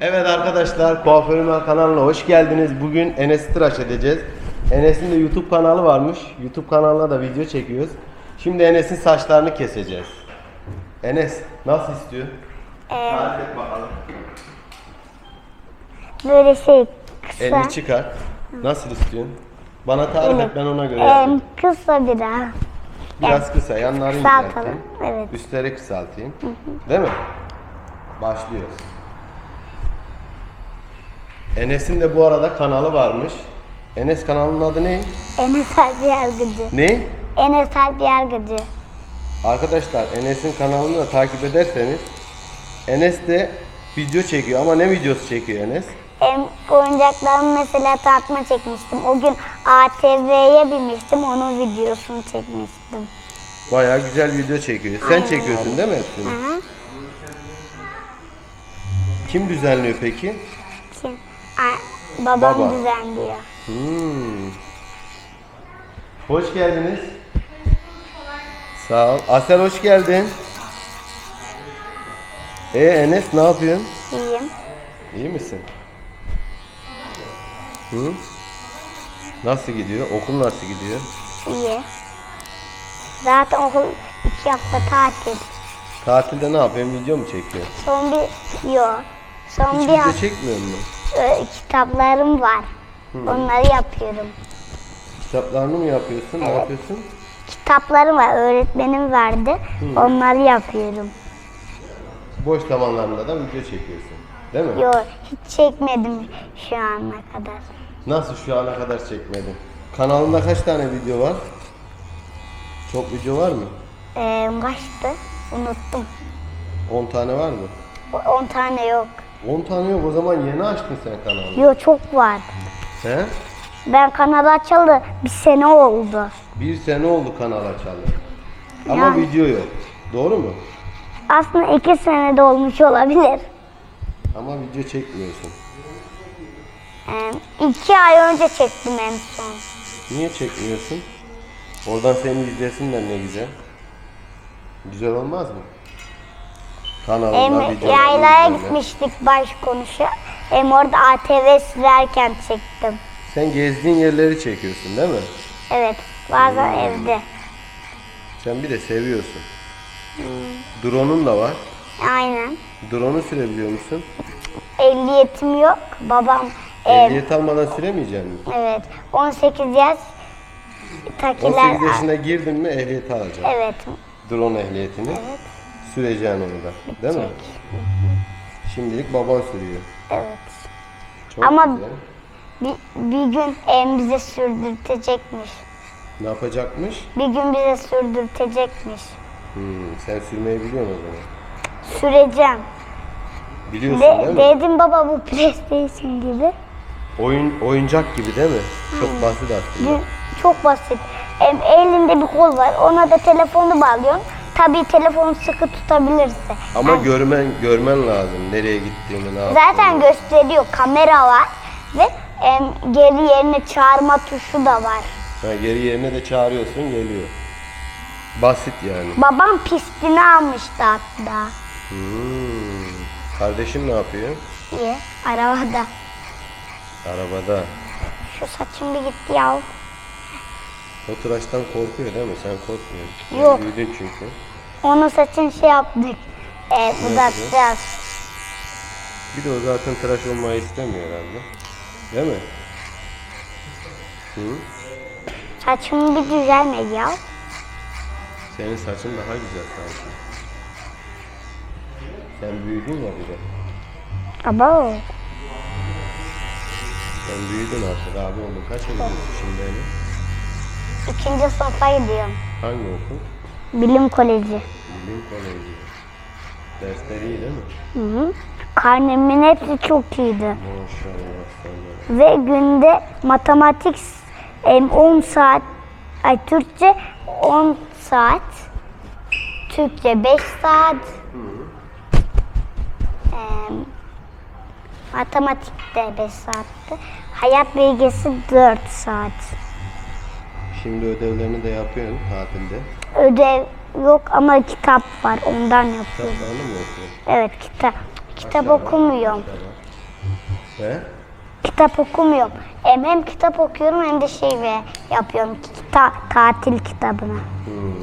Evet arkadaşlar Kuaförüm kanalına hoş geldiniz. Bugün Enes'i tıraş edeceğiz. Enes'in de YouTube kanalı varmış. YouTube kanalına da video çekiyoruz. Şimdi Enes'in saçlarını keseceğiz. Enes nasıl istiyor? Tarif et bakalım. Böyle şey kısa. Elini çıkar. Nasıl istiyorsun? Bana tarif et ben ona göre Em, yapayım. kısa biraz. Biraz kısa yanlarını Kısaltalım, incelteyim. evet. Üstleri kısaltayım. Değil mi? Başlıyoruz. Enes'in de bu arada kanalı varmış. Enes kanalının adı ne? Enes Alp Yargıcı. Ne? Enes Alp Yargıcı. Arkadaşlar Enes'in kanalını da takip ederseniz Enes de video çekiyor ama ne videosu çekiyor Enes? Em, oyuncaklarımı mesela tartma çekmiştim. O gün ATV'ye binmiştim. Onun videosunu çekmiştim. Bayağı güzel video çekiyor. Sen çekiyorsun değil mi hepsini? Hı? Kim düzenliyor peki? Kim? A- babam Baba. düzenliyor. Hmm. Hoş geldiniz. Sağ ol. Asel hoş geldin. E Enes ne yapıyorsun? İyiyim. İyi misin? Hı? Nasıl gidiyor? Okul nasıl gidiyor? İyi. Zaten okul iki hafta tatil. Tatilde ne yapıyorsun? Video mu çekiyorsun? Son bir yok. Son Hiç bir video hafta çekmiyor musun? e, kitaplarım var. Onları yapıyorum. Kitaplarını mı yapıyorsun? Ne yapıyorsun? Kitaplarım var. Öğretmenim verdi. Onları yapıyorum. Boş zamanlarında da video çekiyorsun. Değil mi? Yok hiç çekmedim şu ana kadar. Nasıl şu ana kadar çekmedin? Kanalında kaç tane video var? Çok video var mı? Ee, kaçtı? Unuttum. 10 tane var mı? O- 10 tane yok. 10 tane yok o zaman yeni açtın sen kanalı. Yok çok var. He? Ben kanalı açalı bir sene oldu. Bir sene oldu kanal açalı. Ama Yani. video yok. Doğru mu? Aslında iki sene de olmuş olabilir. Ama video çekmiyorsun. Ee, iki ay önce çektim en son. Niye çekmiyorsun? Oradan seni izlesinler ne güzel. Güzel olmaz mı? Hem videolarını yaylaya gitmiştik baş konuşa. Hem orada ATV sürerken çektim. Sen gezdiğin yerleri çekiyorsun değil mi? Evet bazen evde. Sen bir de seviyorsun. Drone'un da var. Aynen. Drone'u sürebiliyor musun? Ehliyetim yok. Babam e, Ehliyet almadan süremeyecek misin? evet 18 yaş 18 takiler yaşına girdin mi ehliyet alacaksın. evet Drone ehliyetini. Süreceksin onu da. Değil mi? Şimdilik baban sürüyor. Evet. Çok Ama- güzel. Bir, bir gün em bize sürdürtecekmiş. Ne yapacakmış? Bir gün bize sürdürtecekmiş. Hmm, sen sürmeyi biliyorsun o zaman. Süreceğim. Biliyorsun De, değil mi? dedim baba bu PlayStation gibi. Oyun oyuncak gibi değil mi? Çok basit aslında. Bir- Çok basit. Em, elinde bir kol var. Ona da telefonu bağlıyorsun. Tabii telefonu sıkı tutabilirse. Ama Yani görmen görmen lazım nereye gittiğini, ne yaptığını. zaten gösteriyor. Kamera var ve em, geri yerine çağırma tuşu da var. Ha, geri yerine de çağırıyorsun geliyor. Basit yani. Babam pistini almıştı hatta. Hmm. Kardeşin ne yapıyor? İyi. Arabada. Arabada. Şu saçım bir gitti ya. O tıraştan korkuyor değil mi? Sen korkmuyorsun. Yok. Büyüdün çünkü. Onun saçını şey yaptık. E, uzatacağız. Bir de o zaten tıraş olmayı istemiyor herhalde. Değil mi? Hı? Saçım bir düzelmedi ya. Senin saçın daha güzel sanki. Sen büyüdün ya bir de. Abo. Sen büyüdün artık abi oldun. Kaç yaşındasın şimdi Enes? İkinci sınıfa gidiyorum. Hangi okul? Bilim Koleji. Bilim Koleji. Dersler iyi değil mi? Hı hı. Karnemin hepsi çok iyiydi. Maşallah sana. Ve günde matematik em, 10 saat, ay Türkçe 10 saat. Türkçe 5 saat. Ee, matematikte 5 saatti. Hayat bilgisi 4 saat. Şimdi ödevlerini de yapıyorsun tatilde. Ödev yok ama kitap var ondan yapıyorum. Kitaplarını mı okuyorsun? Evet kitap. Kitap Aşağıda. okumuyorum. He? Kitap okumuyorum. Hem, hem kitap okuyorum hem de şey ve yapıyorum. Kita, tatil kitabını. Hmm.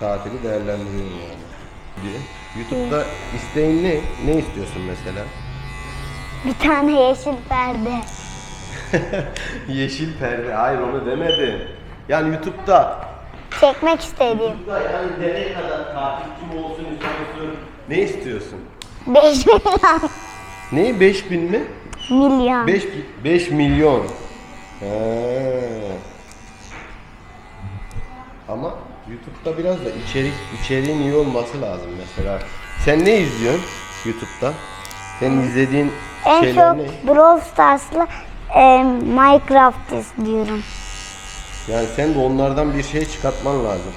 Tatili değerlendiriyorum yani. Bir. YouTube'da isteğin ne? Ne istiyorsun mesela? Bir tane yeşil perde. Yeşil perde. Hayır onu demedim. Yani YouTube'da Çekmek istediğim. YouTube'da yani nereye kadar takipçim olsun istiyorsun? Ne istiyorsun? 5 milyon. Ne? 5000 mi? milyon. 5 5 milyon. He. Ama YouTube'da biraz da içerik içeriğin iyi olması lazım mesela. Sen ne izliyorsun YouTube'da? Senin izlediğin En şeyler çok ne? Brawl Stars'la e, Minecraft izliyorum. Yani sen de onlardan bir şey çıkartman lazım.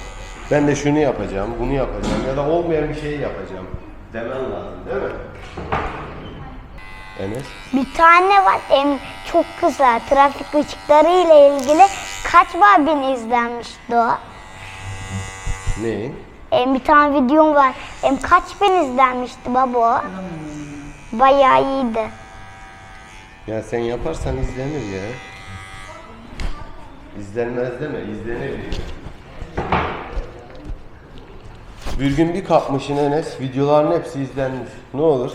Ben de şunu yapacağım, bunu yapacağım ya da olmayan bir şey yapacağım demen lazım değil mi? Enes? Bir tane var em, çok kısa trafik ışıkları ile ilgili kaç var bin izlenmişti o. Ne? Em, bir tane videom var. Em, kaç bin izlenmişti baba o. Bayağı iyiydi. Ya sen yaparsan izlenir ya. İzlenmez deme, izlenir. Bir gün bir kapmışın Enes, videoların hepsi izlenmiş. Ne olur?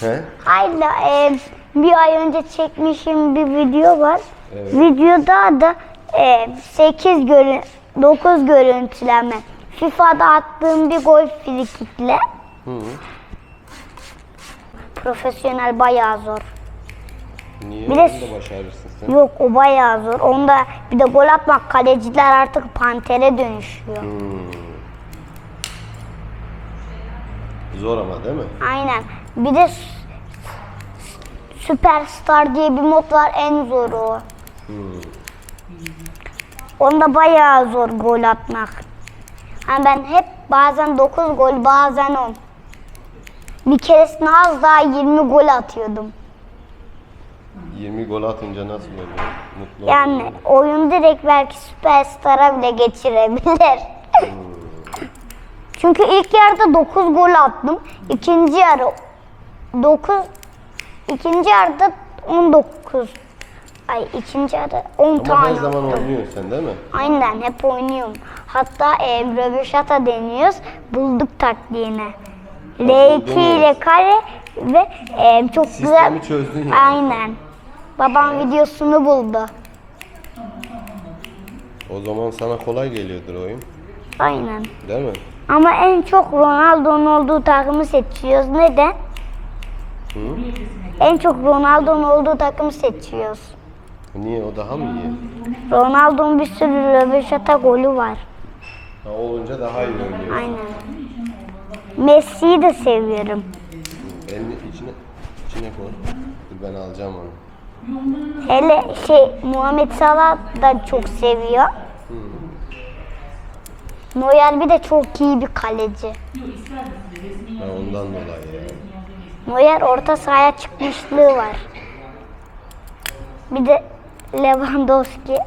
He? Hala em, bir ay önce çekmişim bir video var. Evet. Videoda da em, 8 görün 9 görüntüleme. FIFA'da attığım bir gol frikikle. Hı. Profesyonel bayağı zor. Niye? Bir de- da başarırsın sen. Yok o bayağı zor. Onda bir de gol atmak kaleciler artık pantere dönüşüyor. Zor ama değil mi? Aynen. Bir de Süperstar diye bir mod var en zoru o. Onda bayağı zor gol atmak. Yani ben hep bazen 9 gol bazen 10. Bir keresinde az daha 20 gol atıyordum. 20 gol atınca nasıl oluyor? Mutlu Yani oluyor. oyun direkt belki Süperstar'a bile geçirebilir. Çünkü ilk yarıda 9 gol attım. İkinci yarı 9 ikinci yarıda 19 Ay ikinci yarıda 10 Ama tane. her zaman oynuyorsun sen değil mi? Aynen hep oynuyorum. Hatta e, röveşata deniyoruz. Bulduk taktiğini. L2 ile kare ve e, çok Sistemi güzel. çözdün yani. Aynen. Babam videosunu buldu. O zaman sana kolay geliyordur oyun. Aynen. Değil mi? Ama en çok Ronaldo'nun olduğu takımı seçiyoruz. Neden? Hı? En çok Ronaldo'nun olduğu takımı seçiyoruz. Niye o daha mı iyi? Ronaldo'nun bir sürü röveşata golü var. Ha, olunca daha iyi oynuyor. Aynen. Messi'yi de seviyorum. Elini içine içine koy. Dur ben alacağım onu. Hele şey Muhammed Salah da çok seviyor. Neuer bir de çok iyi bir kaleci. Ha, ondan dolayı ya. Neuer orta sahaya çıkmışlığı var. Bir de Lewandowski.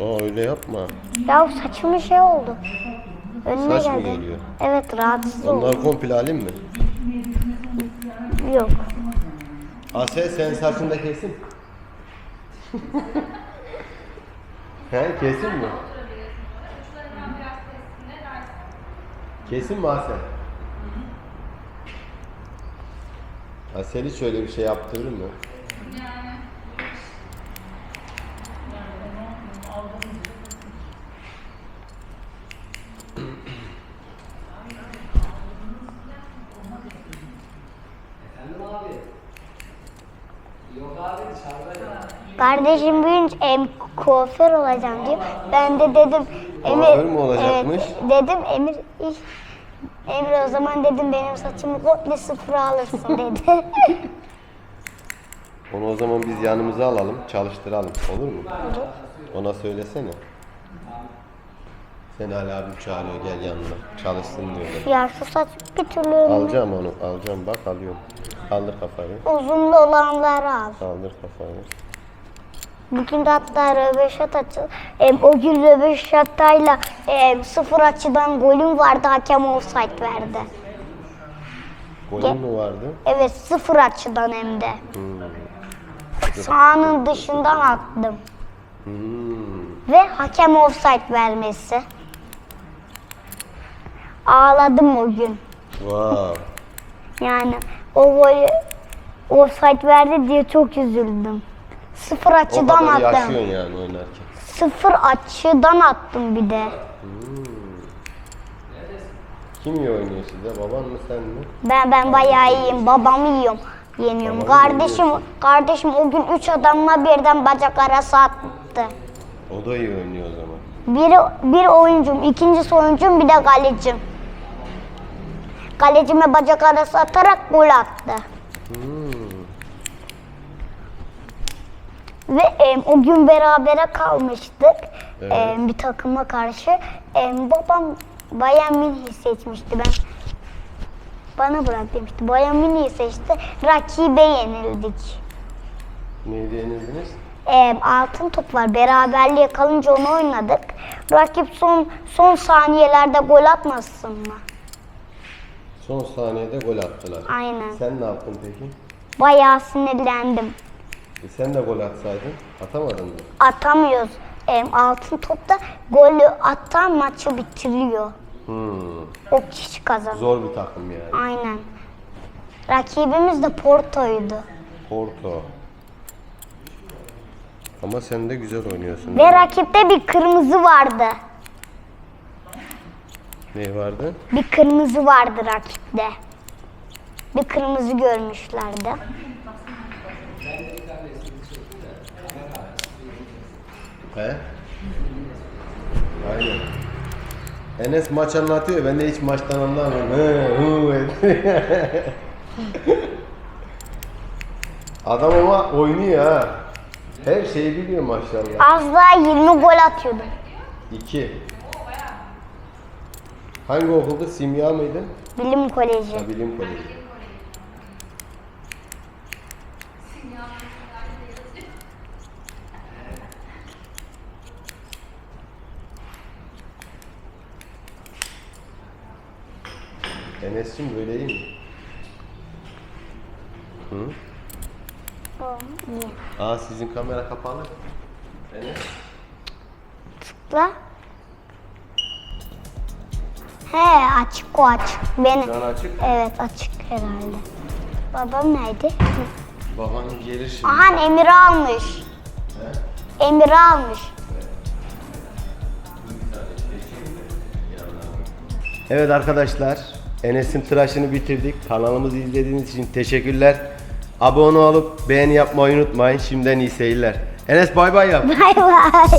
Aa öyle yapma. Ya saçma şey oldu. Önüne Saç mı geldi. geliyor? Evet rahatsız oldum. Onlar komple alayım mı? Yok. Asel sen saçını da kesin. He kesin mi? Kesin mi Asel? Asel hiç öyle bir şey yaptırır mı? Kardeşim büyüyünce em, kuaför olacağım diyor. Ben de dedim Emir Kuaför mü olacakmış? Evet, dedim Emir iş Emir o zaman dedim benim saçımı komple sıfıra alırsın dedi. Onu o zaman biz yanımıza alalım, çalıştıralım. Olur mu? Ona söylesene. Seni Ali abim çağırıyor gel yanına. Çalışsın diyor. Ya şu saç bir türlü Alacağım onu, alacağım. Bak alıyorum. Kaldır kafayı. uzun olanları al. Kaldır kafayı. Bugün de hatta röveşat açı. Em, o gün röveşatayla em, sıfır açıdan golüm vardı hakem offside verdi. Golün mü vardı? Evet sıfır açıdan hem de. Hmm. Sahanın dışından attım. Hmm. Ve hakem offside vermesi. Ağladım o gün. Wow. Yani o golü offside verdi diye çok üzüldüm. Sıfır O açıdan kadar attım. yaşıyorsun yani oynarken. Sıfır açıdan attım bir de. Kim iyi oynuyor sizde? Baban mı sen mi? Ben ben bayağı iyiyim. Babamı yiyorum. Yeniyorum. Babanı Kardeşim kardeşim o gün üç adamla birden bacak arası attı. O da iyi oynuyor o zaman. Biri bir oyuncum, ikincisi oyuncum, bir de kalecim. Kalecime bacak arası atarak gol attı. Hmm. Ve em, o gün berabere kalmıştık Evet. em, bir takıma karşı. Em, babam Bayern Münih'i seçmişti ben. Bana bırak demişti. Bayern Münih'i seçti. Rakibe yenildik. Neydi yenildiniz? Em, altın top var. Beraberliğe kalınca onu oynadık. Rakip son son saniyelerde gol atmasın mı? Son saniyede gol attılar. Aynen. Sen ne yaptın peki? Bayağı sinirlendim. E sen de gol atsaydın. Atamadın mı? Atamıyoruz. Em, altın topta golü atan maçı bitiriyor. Hmm. O kişi kazanıyor. Zor bir takım yani. Aynen. Rakibimiz de Porto'ydu. Porto. Ama sen de güzel oynuyorsun. Ve rakipte bir kırmızı vardı. Ne vardı? Bir kırmızı vardı rakipte. Bir kırmızı görmüşlerdi. He? Aynen. Enes maç anlatıyor. Ben de hiç maçtan anlamıyorum. He. Adam ama oynuyor ha. Her şeyi biliyor maşallah. Az daha 20 gol atıyordum. İki. Hangi okulda? Simya mıydı? Bilim Koleji. Ha, bilim koleji. Enes'cim böyle iyi mi? Hı? İyi. Aa sizin kamera kapalı. Enes. La. He açık o açık. Beni. Şu an açık. Evet açık herhalde. Babam nerede? Baban gelir şimdi. Aha Emir'i almış. Emir'i almış. Evet arkadaşlar, Enes'in tıraşını bitirdik. Kanalımızı izlediğiniz için teşekkürler. Abone olup beğeni yapmayı unutmayın. Şimdiden iyi seyirler. Enes bay bay yap. Bay bay.